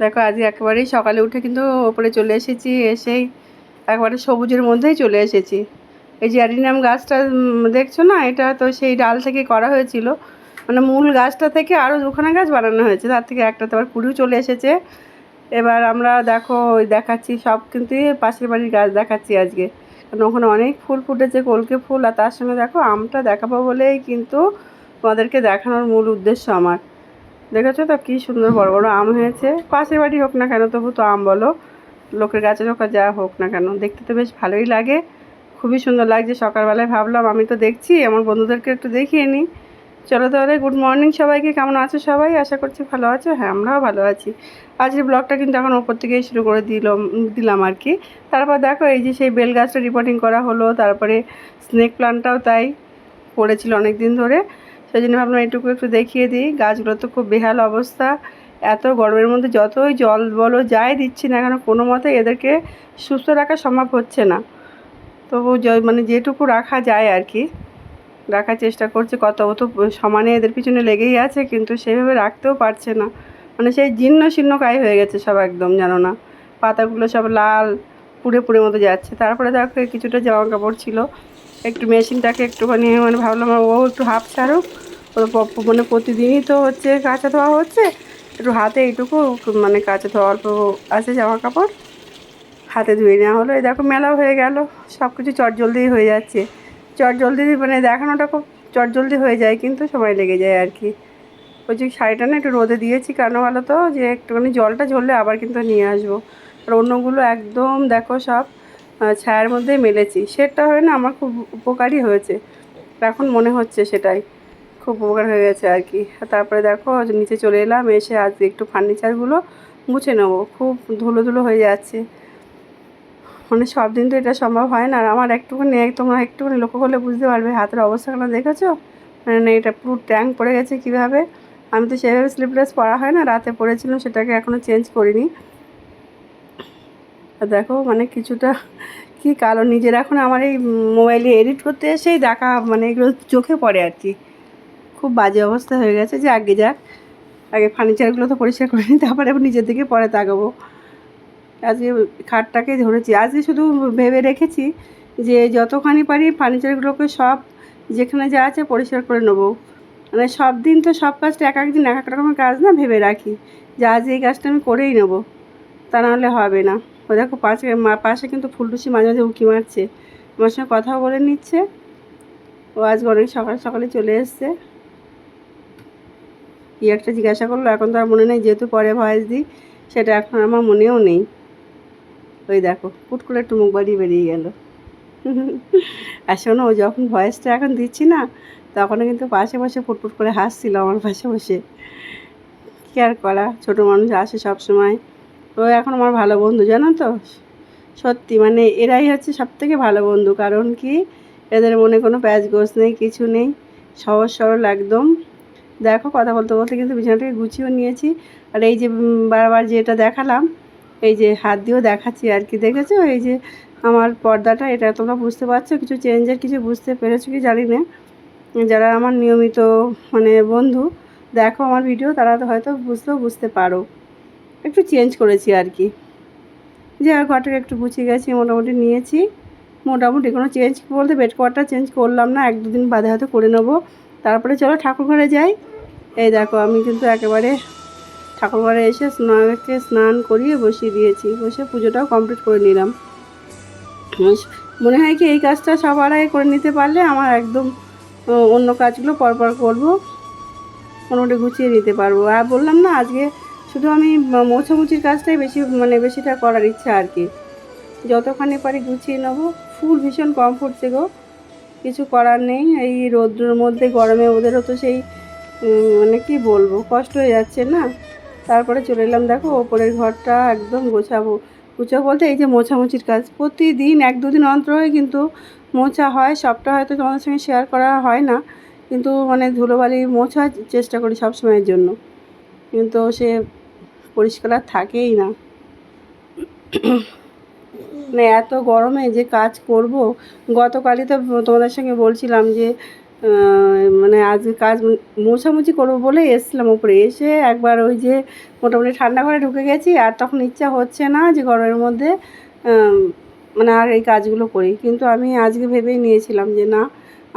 দেখো, আজকে একেবারেই সকালে উঠে কিন্তু ওপরে চলে এসেছি, এসেই একবারে সবুজের মধ্যেই চলে এসেছি। এই যে অ্যাডিনিয়াম গাছটা দেখছ না? এটা তো সেই ডাল থেকে করা হয়েছিল। মানে মূল গাছটা থেকে আরও দুখানা গাছ বানানো হয়েছে। তার থেকে একটা তো আবার কুড়িও চলে এসেছে। এবার আমরা দেখো, ওই দেখাচ্ছি সব কিন্তু পাশের বাড়ির গাছ দেখাচ্ছি আজকে। কারণ ওখানে অনেক ফুল ফুটেছে, কলকে ফুল। আর তার সঙ্গে দেখো, আমটা দেখাবো বলেই কিন্তু তোমাদেরকে দেখানোর মূল উদ্দেশ্য আমার। দেখেছ তো কী সুন্দর বড় বড় আম হয়েছে? পাশের বাড়ি হোক না কেন, তবু তো আম বলো। লোকের হোক আর যা হোক না কেন, দেখতে তো বেশ ভালোই লাগে। খুবই সুন্দর লাগছে। সকালবেলায় ভাবলাম, আমি তো দেখছি, আমার বন্ধুদেরকে একটু দেখিয়ে নিই। চলো তাহলে গুড মর্নিং সবাইকে। কেমন আছো সবাই? আশা করছি ভালো আছো। হ্যাঁ আমরাও ভালো আছি। আজকের ব্লগটা কিন্তু এখন ওপর থেকেই শুরু করে দিলাম দিলাম আর কি। তারপর দেখো, এই যে সেই বেল গাছটা রিপোর্টিং করা হলো। তারপরে স্নেক প্লান্টটাও তাই পড়েছিল অনেক দিন ধরে। সেই জন্য ভাবলাম এইটুকু একটু দেখিয়ে দিই। গাছগুলো তো খুব বেহাল অবস্থা। এত গরমের মধ্যে যতই জল বলো যাই দিচ্ছি না কেন, কোনো মতে এদেরকে সুস্থ রাখা সম্ভব হচ্ছে না। তবু মানে যেটুকু রাখা যায় আর কি, রাখার চেষ্টা করছে। কত, ও তো সমানে এদের পিছনে লেগেই আছে, কিন্তু সেভাবে রাখতেও পারছে না। মানে সেই জীর্ণ শীর্ণ কায় হয়ে গেছে সব একদম, জানো না? পাতাগুলো সব লাল, পুড়ে পুড়ে মতো যাচ্ছে। তারপরে দেখো কিছুটা জামা কাপড় ছিল। একটু মেশিনটাকে একটুখানি মানে ভাবলাম ও একটু হাফ ছাড়ুক। মানে প্রতিদিনই তো হচ্ছে কাঁচা ধোয়া হচ্ছে। একটু হাতে এইটুকু মানে কাঁচা ধোয়া, অল্প আছে জামা কাপড় হাতে ধুয়ে নেওয়া হলো। এই দেখো মেলাও হয়ে গেল। সব কিছু চটজলদি হয়ে যাচ্ছে। চটজলদি মানে দেখানোটা খুব চটজলদি হয়ে যায়, কিন্তু সময় লেগে যায় আর কি। ওই যে শাড়িটা না একটু রোদে দিয়েছি, কেন ভালো তো? যে একটুখানি জলটা ঝরলে আবার কিন্তু নিয়ে আসব। আর অন্যগুলো একদম দেখো সব ছায়ার মধ্যে মেলেছি। সেটা হয় না, আমার খুব উপকারী হয়েছে। এখন মনে হচ্ছে সেটাই। খুব উপকার হয়ে গেছে আর কি। তারপরে দেখো নিচে চলে এলাম, এসে আজ একটু ফার্নিচারগুলো মুছে নেব। খুব ধুলো ধুলো হয়ে যাচ্ছে। মানে সব দিন তো এটা সম্ভব হয় না। আর আমার একটুখানি তোমরা একটুখানি লক্ষ্য করলে বুঝতে পারবে, হাতের অবস্থাগুলো দেখেছ? মানে এটা পুরো ট্যাঙ্ক পড়ে গেছে কীভাবে? আমি তো সেভাবে স্লিপলেস পরা হয় না, রাতে পরেছিলাম সেটাকে এখনও চেঞ্জ করিনি। আর দেখো মানে কিছুটা কি কালো, নিজের এখন আমার এই মোবাইলে এডিট করতে এসেই দেখা মানে এগুলো চোখে পড়ে আর কি। খুব বাজে অবস্থা হয়ে গেছে যে আগে যাক। আগে ফার্নিচারগুলো তো পরিষ্কার করে নিই, তারপরে নিজের দিকে পরে তাকাবো। আজকে খাটটাকে ধরেছি। আজকে শুধু ভেবে রেখেছি যে যতখানি পারি ফার্নিচারগুলোকে সব যেখানে যা আছে পরিষ্কার করে নেব। মানে সব দিন তো সব কাজটা এক এক দিন এক এক রকমের কাজ না ভেবে রাখি। যে আজ এই কাজটা আমি করেই নেব, তা নাহলে হবে না। ও দেখো পাশে মা- পাশে কিন্তু ফুলটুসি মাঝে মাঝে উঁকি মারছে। আমার সঙ্গে কথাও বলে নিচ্ছে। ও আজ অনেক সকাল সকালে চলে এসছে। কি একটা জিজ্ঞাসা করল, এখন তো আর মনে নেই, যেহেতু পরে ভয়েস দিই, সেটা এখন আমার মনেও নেই। ওই দেখো, ফুট করে একটু মুখ বাড়িয়ে বেরিয়ে গেল। আর শোনো যখন ভয়েসটা এখন দিচ্ছি না, তখনও কিন্তু পাশে বসে ফুটফুট করে হাসছিল আমার পাশে বসে। কি আর করা, ছোটো মানুষ আসে সব সময় ও এখন আমার ভালো বন্ধু, জানো তো? সত্যি মানে এরাই হচ্ছে সব থেকে ভালো বন্ধু, কারণ কি? এদের মনে কোনো প্যাচ গোছ নেই, কিছু নেই, সহজ সরল একদম। দেখো কথা বলতে বলতে কিন্তু বিছানাটাকে গুছিয়েও নিয়েছি। আর এই যে বারবার যেটা দেখালাম, এই যে হাত দিয়েও দেখাচ্ছি আর কি। দেখেছ? এই যে আমার পর্দাটা, এটা তোমরা বুঝতে পারছ? কিছু চেঞ্জের কিছু বুঝতে পেরেছ কি জানি না। যারা আমার নিয়মিত মানে বন্ধু, দেখো আমার ভিডিও তারা হয়তো বুঝতেও বুঝতে পারো। একটু চেঞ্জ করেছি আর কি। যে আর ঘরটাকে একটু গুছিয়ে গেছি, মোটামুটি নিয়েছি। মোটামুটি কোনো চেঞ্জ বলতে বেড কভারটা চেঞ্জ করলাম না। এক দুদিন বাদে হয়তো করে নেব। তারপরে চলো ঠাকুর ঘরে যাই। এই দেখো, আমি কিন্তু একেবারে ঠাকুর ঘরে এসে স্নানকে স্নান করিয়ে বসিয়ে দিয়েছি। বসে পুজোটাও কমপ্লিট করে নিলাম। মনে হয় কি এই কাজটা সবার আগে করে নিতে পারলে আমার একদম অন্য কাজগুলো পরপর করব, মোটামুটি গুছিয়ে নিতে পারব। আর বললাম না, আজকে শুধু আমি ম- মোছামুছির কাজটাই বেশি মানে বেশিটা করার ইচ্ছা আর কি। যতখানি পারি গুছিয়ে নেব। ফুল ভীষণ কম ফুটছে গো কিছু করার নেই। এই রৌদ্রের মধ্যে, গরমে ওদেরও তো সেই মানে কি বলব, কষ্ট হয়ে যাচ্ছে না। তারপরে চলে এলাম, দেখো, ওপরের ঘরটা একদম গোছাবো। গুছাবো বলতে এই যে মোছামুছির কাজ। প্রতিদিন এক দুদিন অন্তরই কিন্তু মোছা হয়, সবটা হয়তো তোমাদের সঙ্গে শেয়ার করা হয় না। কিন্তু মানে ধুলোবালি মোছার চেষ্টা করি সব সময়ের জন্য। কিন্তু সে পরিষ্কার থাকেই না। মানে এত গরমে যে কাজ করব, গতকালই তো তোমাদের সঙ্গে বলছিলাম যে মানে আজ কাজ মোছামুছি করব বলে এসছিলাম ওপরে এসে একবার ওই যে মোটামুটি ঠান্ডা ঘরে ঢুকে গেছি, আর তখন ইচ্ছা হচ্ছে না যে গরমের মধ্যে মানে আর এই কাজগুলো করি। কিন্তু আমি আজকে ভেবেই নিয়েছিলাম যে না,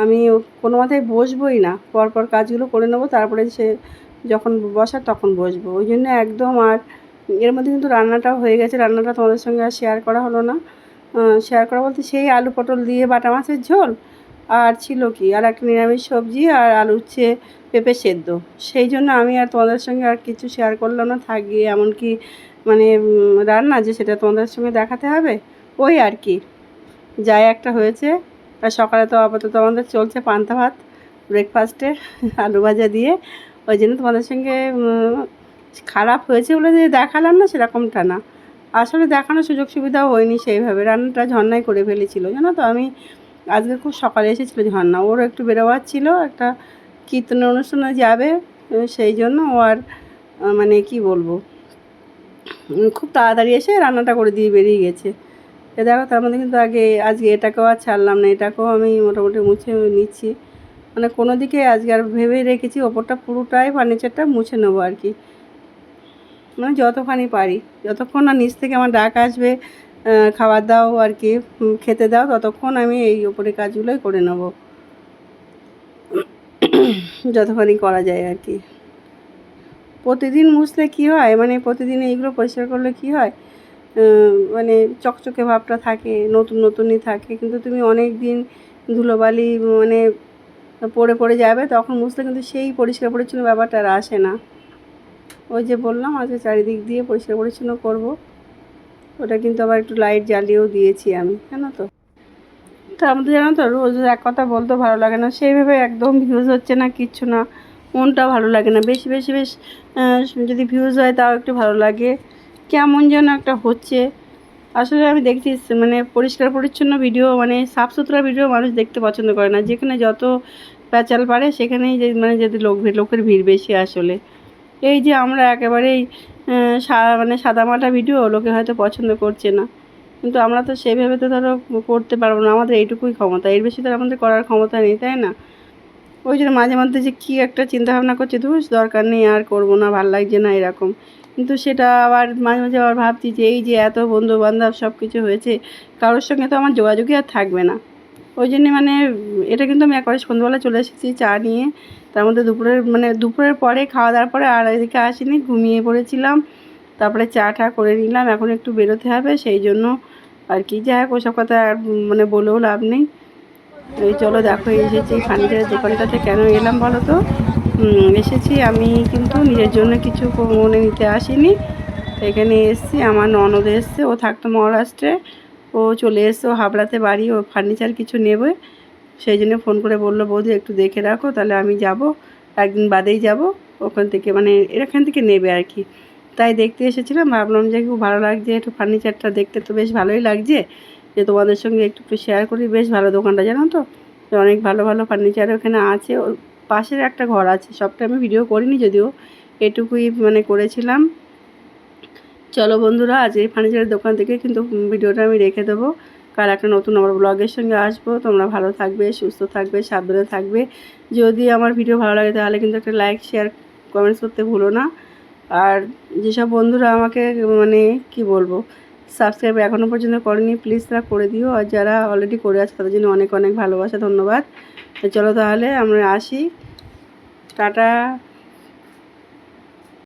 আমি কোনো মাথায় বসবোই না। পরপর কাজগুলো করে নেব, তারপরে সে যখন বসার তখন বসবো। ওই জন্য একদম আর এর মধ্যে কিন্তু রান্নাটাও হয়ে গেছে। রান্নাটা তোমাদের সঙ্গে আর শেয়ার করা হলো না। শেয়ার করা বলতে সেই আলু পটল দিয়ে বাটা মাছের ঝোল আর ছিল কি? আর একটা নিরামিষ সবজি আর আলু উচ্ছে পেঁপে সেদ্ধ। সেই জন্য আমি আর তোমাদের সঙ্গে আর কিছু শেয়ার করলাম না। থাকি এমনকি মানে রান্না যে সেটা তোমাদের সঙ্গে দেখাতে হবে, ওই আর কি। যাই একটা হয়েছে। আর সকালে তো আপাতত আমাদের চলছে পান্তা ভাত ব্রেকফাস্টে আলু ভাজা দিয়ে। ওই জন্য তোমাদের সঙ্গে খারাপ হয়েছে বলে যে দেখালাম না সেরকমটা না। আসলে দেখানোর সুযোগ সুবিধাও হয়নি সেইভাবে। রান্নাটা ঝর্ণায় করে ফেলেছিল, জানো তো? আমি আজকে খুব সকালে এসেছিল ঝর্ণা। ওরও একটু বেরোবার ছিল, একটা কীর্তনের অনুষ্ঠানে যাবে সেই জন্য ও আর মানে কি বলব? খুব তাড়াতাড়ি এসে রান্নাটা করে দিয়ে বেরিয়ে গেছে। এ দেখো, তার মধ্যে কিন্তু আগে, আজকে এটাকেও আর ছাড়লাম না, এটাকেও আমি মোটামুটি মুছে নিচ্ছি। মানে কোনো দিকে আজকে আর ভেবেই রেখেছি, ওপরটা পুরোটাই ফার্নিচারটা মুছে নেব আর কি। মানে যতখানি পারি। যতক্ষণ না নিচ থেকে আমার ডাক আসবে খাবার দাও আর কি খেতে দাও, ততক্ষণ আমি এই ওপরে কাজগুলোই করে নেব। যতখানি করা যায় আর কি। প্রতিদিন মুছলে কি হয়? মানে প্রতিদিন এইগুলো পরিষ্কার করলে কি হয়? মানে চকচকে ভাবটা থাকে, নতুন নতুনই থাকে। কিন্তু তুমি অনেক দিন ধুলোবালি মানে পড়ে পড়ে যাবে, তখন মুছলে কিন্তু সেই পরিষ্কার পরিচ্ছন্ন ব্যাপারটা আর আসে না। ওই যে বললাম, আজকে চারিদিক দিয়ে পরিষ্কার পরিচ্ছন্ন করব। ওটা কিন্তু আবার একটু লাইট জ্বালিয়েও দিয়েছি আমি, জানো তো? তার মধ্যে জানো তো, রোজ এক কথা বলতেও ভালো লাগে না, সেইভাবে একদম ভিউজ হচ্ছে না, কিচ্ছু না মনটা ভালো লাগে না। বেশি বেশি, বেশ যদি ভিউজ হয় তাও একটু ভালো লাগে। কেমন যেন একটা হচ্ছে। আসলে আমি দেখছি মানে পরিষ্কার পরিচ্ছন্ন ভিডিও মানে সাফ সুতরা ভিডিও মানুষ দেখতে পছন্দ করে না। যেখানে যত প্যাচাল পারে, সেখানেই যে মানে যদি লোক লোকের ভিড় বেশি আসলে। এই যে আমরা একেবারেই মানে সাদামাটা ভিডিও লোকে হয়তো পছন্দ করছে না। কিন্তু আমরা তো সেভাবে তো ধরো করতে পারব না, আমাদের এইটুকুই ক্ষমতা। এর বেশি তো আমাদের করার ক্ষমতা নেই, তাই না? ওই জন্য মাঝে মধ্যে যে কী একটা চিন্তা ভাবনা করছে, ধুস, দরকার নেই, আর করব না, ভালো লাগছে না এরকম। কিন্তু সেটা আবার মাঝে মাঝে আবার ভাবছি যে এই যে এত বন্ধু বান্ধব সব কিছু হয়েছে, কারোর সঙ্গে তো আমার যোগাযোগই আর থাকবে না। ওই জন্যে মানে এটা কিন্তু আমি একবারে সন্ধ্যাবেলা চলে এসেছি চা নিয়ে। তার মধ্যে দুপুরের মানে দুপুরের পরে খাওয়া দাওয়ার পরে আর এদিকে আসিনি, ঘুমিয়ে পড়েছিলাম। তারপরে চা টা করে নিলাম, এখন একটু বেরোতে হবে, সেই জন্য আর কি। যাই হোক, ওসব কথা আর মানে বলেও লাভ নেই। এই চলো, দেখো এসেছি ফার্নিচারের দোকানটাতে কেন এলাম বলো তো? এসেছি আমি কিন্তু নিজের জন্য কিছু মনে নিতে আসিনি। এখানে এসেছি, আমার ননদ এসছে, ও থাকতো মহারাষ্ট্রে। ও চলে এসছে, ও হাবড়াতে বাড়ি, ও ফার্নিচার কিছু নেবে। সেই জন্য ফোন করে বলল, বৌদি, একটু দেখে রাখো, তাহলে আমি যাব। একদিন বাদেই যাব, ওখান থেকে মানে এখান থেকে নেবে আর কি। তাই দেখতে এসেছিলাম, ভাবলাম যে খুব ভালো লাগছে, একটু ফার্নিচারটা দেখতে তো বেশ ভালোই লাগছে। যে তোমাদের সঙ্গে একটু একটু শেয়ার করি, বেশ ভালো দোকানটা, জানো তো? অনেক ভালো ভালো ফার্নিচার ওখানে আছে পাশের একটা ঘর আছে, সবটা আমি ভিডিও করিনি যদিও, এটুকুই মানে করেছিলাম। চলো বন্ধুরা, আজ এই ফার্নিচারের দোকান থেকে কিন্তু ভিডিওটা আমি রেখে দেবো। কাল একটা নতুন আমার ব্লগের সঙ্গে আসব। তোমরা ভালো থাকবে, সুস্থ থাকবে, সাবধানে থাকবে। যদি আমার ভিডিও ভালো লাগে তাহলে কিন্তু একটা লাইক শেয়ার কমেন্টস করতে ভুলো না। আর যেসব বন্ধুরা আমাকে মানে কি বলব সাবস্ক্রাইব এখনও পর্যন্ত করেনি প্লিজ তারা করে দিও। আর যারা অলরেডি করে আছে, তাদের জন্য অনেক অনেক ভালোবাসা, ধন্যবাদ। চলো তাহলে আমরা আসি। টাটা।